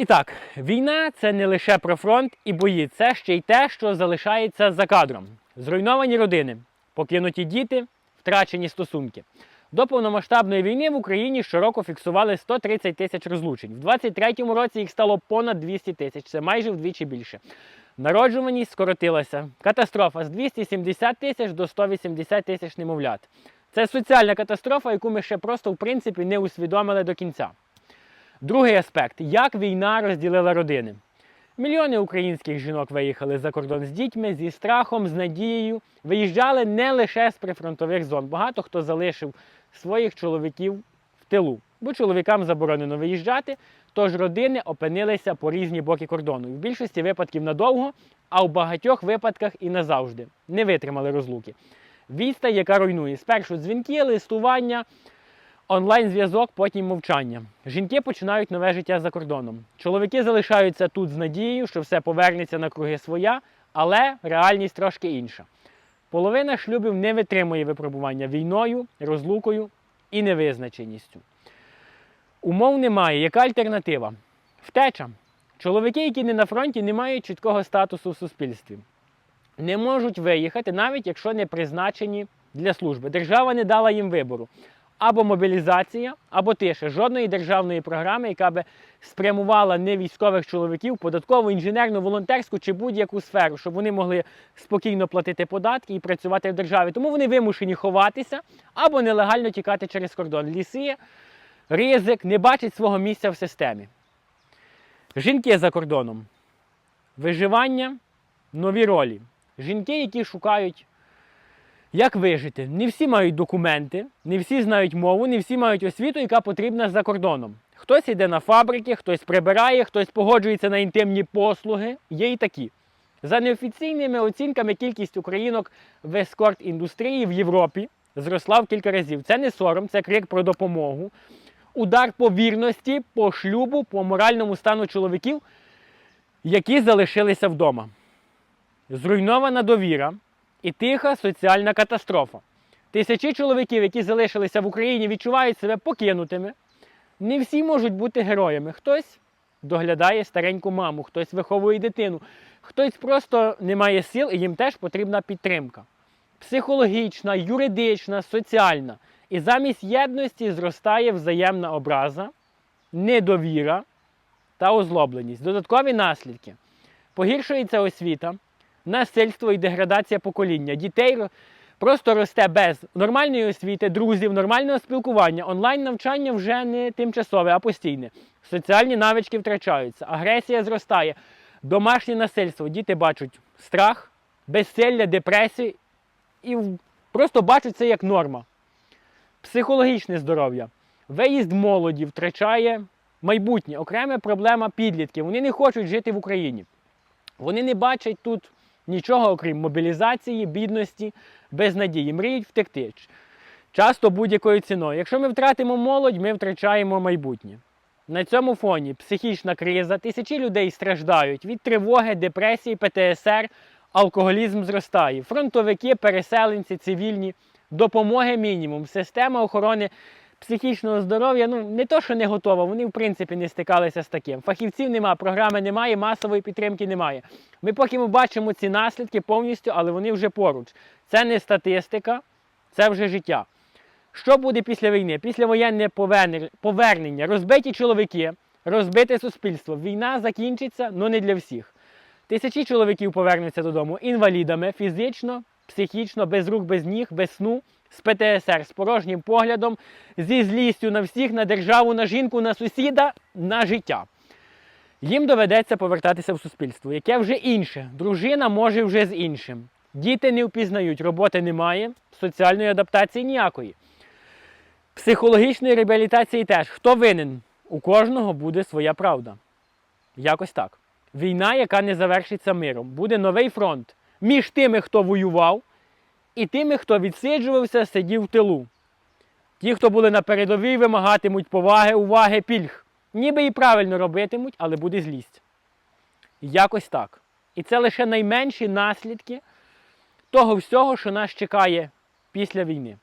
І так, війна це не лише про фронт і бої, це ще й те, що залишається за кадром. Зруйновані родини, покинуті діти, втрачені стосунки. До повномасштабної війни в Україні щороку фіксували 130 тисяч розлучень. В 23-му році їх стало понад 200 тисяч, це майже вдвічі більше. Народжуваність скоротилася. Катастрофа з 270 тисяч до 180 тисяч немовлят. Це соціальна катастрофа, яку ми ще просто в принципі не усвідомили до кінця. Другий аспект як війна розділила родини. Мільйони українських жінок виїхали за кордон з дітьми, зі страхом, з надією. Виїжджали не лише з прифронтових зон. Багато хто залишив своїх чоловіків в тилу, бо чоловікам заборонено виїжджати, тож родини опинилися по різні боки кордону. В більшості випадків надовго, а в багатьох випадках і назавжди не витримали розлуки. Відстань, яка руйнує спершу дзвінки, листування, онлайн-зв'язок, потім мовчання. Жінки починають нове життя за кордоном. Чоловіки залишаються тут з надією, що все повернеться на круги своя, але реальність трошки інша. Половина шлюбів не витримує випробування війною, розлукою і невизначеністю. Умов немає. Яка альтернатива? Втеча. Чоловіки, які не на фронті, не мають чіткого статусу в суспільстві. Не можуть виїхати, навіть якщо не призначені для служби. Держава не дала їм вибору. Або мобілізація, або тиша. Жодної державної програми, яка би спрямувала не військових чоловіків, податкову, інженерну, волонтерську чи будь-яку сферу, щоб вони могли спокійно платити податки і працювати в державі. Тому вони вимушені ховатися або нелегально тікати через кордон. Ліси, ризик, не бачать свого місця в системі. Жінки за кордоном. Виживання, нові ролі. Жінки, які шукають, як вижити. Не всі мають документи, не всі знають мову, не всі мають освіту, яка потрібна за кордоном. Хтось йде на фабрики, хтось прибирає, хтось погоджується на інтимні послуги. Є і такі. За неофіційними оцінками, кількість українок в ескорт-індустрії в Європі зросла в кілька разів. Це не сором, це крик про допомогу. Удар по вірності, по шлюбу, по моральному стану чоловіків, які залишилися вдома. Зруйнована довіра і тиха соціальна катастрофа. Тисячі чоловіків, які залишилися в Україні, відчувають себе покинутими. Не всі можуть бути героями. Хтось доглядає стареньку маму, хтось виховує дитину, хтось просто не має сил і їм теж потрібна підтримка. Психологічна, юридична, соціальна. І замість єдності зростає взаємна образа, недовіра та озлобленість. Додаткові наслідки. Погіршується освіта, насильство і деградація покоління. Дітей просто росте без нормальної освіти, друзів, нормального спілкування. Онлайн навчання вже не тимчасове, а постійне. Соціальні навички втрачаються, агресія зростає, домашнє насильство. Діти бачать страх, безсилля, депресію і просто бачать це як норма. Психологічне здоров'я. Виїзд молоді втрачає майбутнє. Окрема проблема підлітків. Вони не хочуть жити в Україні. Вони не бачать тут нічого, окрім мобілізації, бідності, безнадії. Мріють втекти. Часто будь-якою ціною. Якщо ми втратимо молодь, ми втрачаємо майбутнє. На цьому фоні психічна криза, тисячі людей страждають від тривоги, депресії, ПТСР, алкоголізм зростає. Фронтовики, переселенці, цивільні, допомоги мінімум. Система охорони психічного здоров'я ну не то, що не готова, вони в принципі не стикалися з таким. Фахівців немає, програми немає, масової підтримки немає. Ми поки ми бачимо ці наслідки повністю, але вони вже поруч. Це не статистика, це вже життя. Що буде після війни? Післявоєнне повернення, повернення, розбиті чоловіки, розбите суспільство. Війна закінчиться, але не для всіх. Тисячі чоловіків повернуться додому інвалідами фізично, психічно, без рук, без ніг, без сну, з ПТСР, з порожнім поглядом, зі злістю на всіх, на державу, на жінку, на сусіда, на життя. Їм доведеться повертатися в суспільство, яке вже інше. Дружина може вже з іншим. Діти не впізнають, роботи немає, соціальної адаптації ніякої. Психологічної реабілітації теж. Хто винен? У кожного буде своя правда. Якось так. Війна, яка не завершиться миром, буде новий фронт між тими, хто воював, і тими, хто відсиджувався, сидів в тилу. Ті, хто були на передовій, вимагатимуть поваги, уваги, пільг. Ніби і правильно робитимуть, але буде злість. Якось так. І це лише найменші наслідки того всього, що нас чекає після війни.